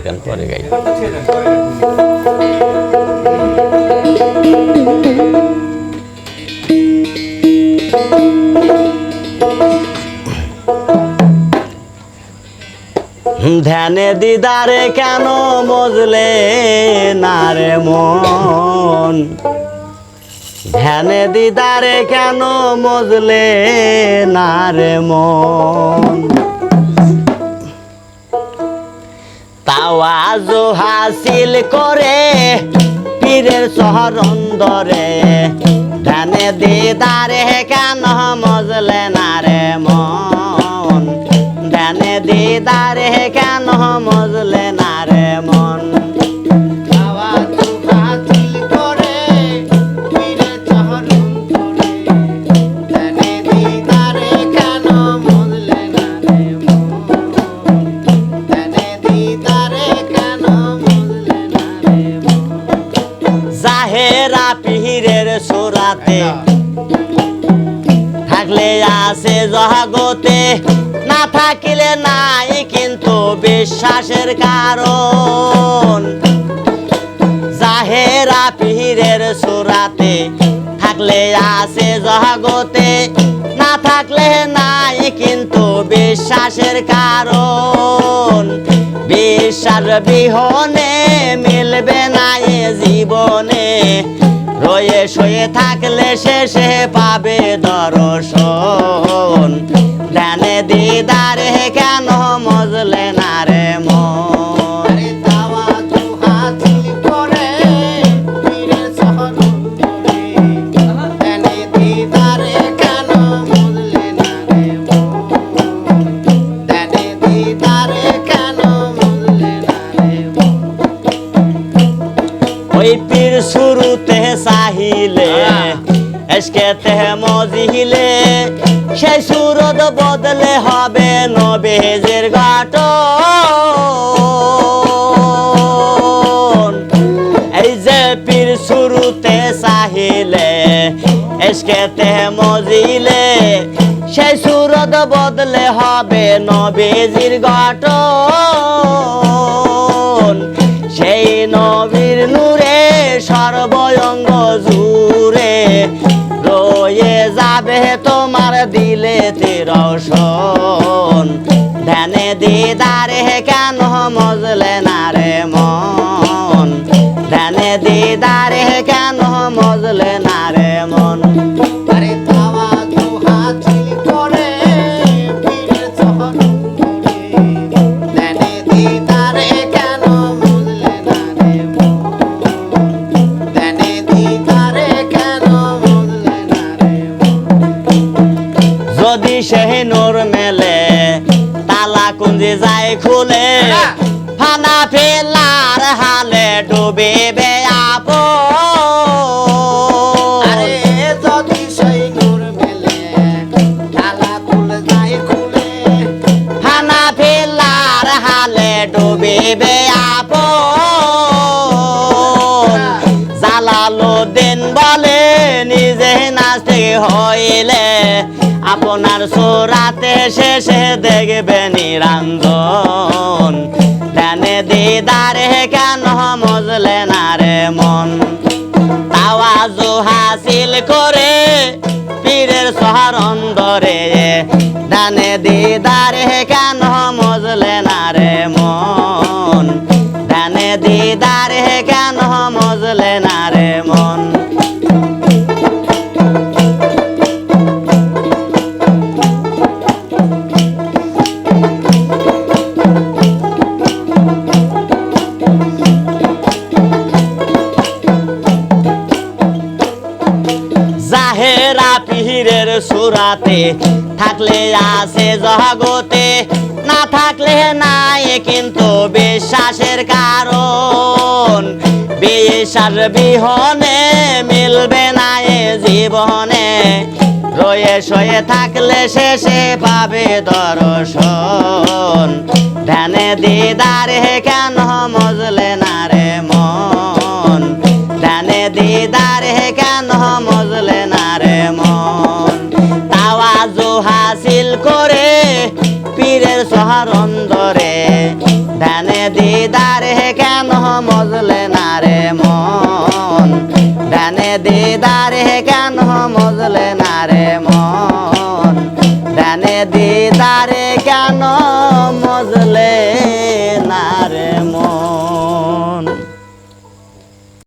দেন পরে গাই ধ্যানে দিদারে কেন মজলে না রে মন? ধ্যানে দিদারে কেন মজলে না রে মন? তাওয়াজ হাসিল করে পীরের সহরন্দরে ধ্যানে দিদারে কেন মজলে না রে মন? ধ্যানে দিদারে সুরাতে থাকলে আছে জগতে না থাকিলে নাই কিন্তু বিশ্বাসের কারণ। জাহেরা পিহিরের সুরাতে থাকলে আছে জগতে না থাকলে নাই কিন্তু বিশ্বাসের কারণ। বিশ্বাস বিহনে মিলবে না এ জীবনে রয়ে শয়ে থাকলে শেষে পাবে দর্শন। চাহিলে এসকে তেহ মজিলে সেই সুরত বদলে হবে নবেজের গাটন। এই যে পীর শুরুতে চাহিলে এসকে তেহ মজিলে সেই সুরত বদলে হবে নবেজির গঠন রসন ধ্যানে দিদারে কেন মজলে না রে মন? ধ্যানে দিদারে কেন মজলে না রে মন? জানে দিদারে যদি নূর মেলে তালা কুঞ্জি যায় খুলে। ফানা ফেলার হালে ফানা ফেলার হালে ডুবিবে আপন। জালালুদ্দিন বলে নিজে নাচতে হইলে আপনার সোরাতে শেষে দেখবে নিরঞ্জন। ধ্যানে দিদারে কেন মজলে না রে মন? তাওয়াজু হাসিল করে পীরের সহারণ ধরে। দানে দিদারে কেন জাহেরা পিহিরের সুরাতে, থাকলে আছে জগতে, না থাকলে নাই কিন্তু বিশ্বাসের কারণ। বিশ্বাস বিহনে মিলবে না এ জীবনে। রয়ে শয়ে থাকলে শেষে পাবে দর্শন। ধ্যানে দিদারে কেন মজলে না রে মন? ধ্যানে দিদারে কেন করে সহার অন্দরে। ধ্যানে দিদার হে কেন মজলে না রে মন? ধ্যানে দিদারে কেন মজলে না রে মন? ধ্যানে দিদারে কেন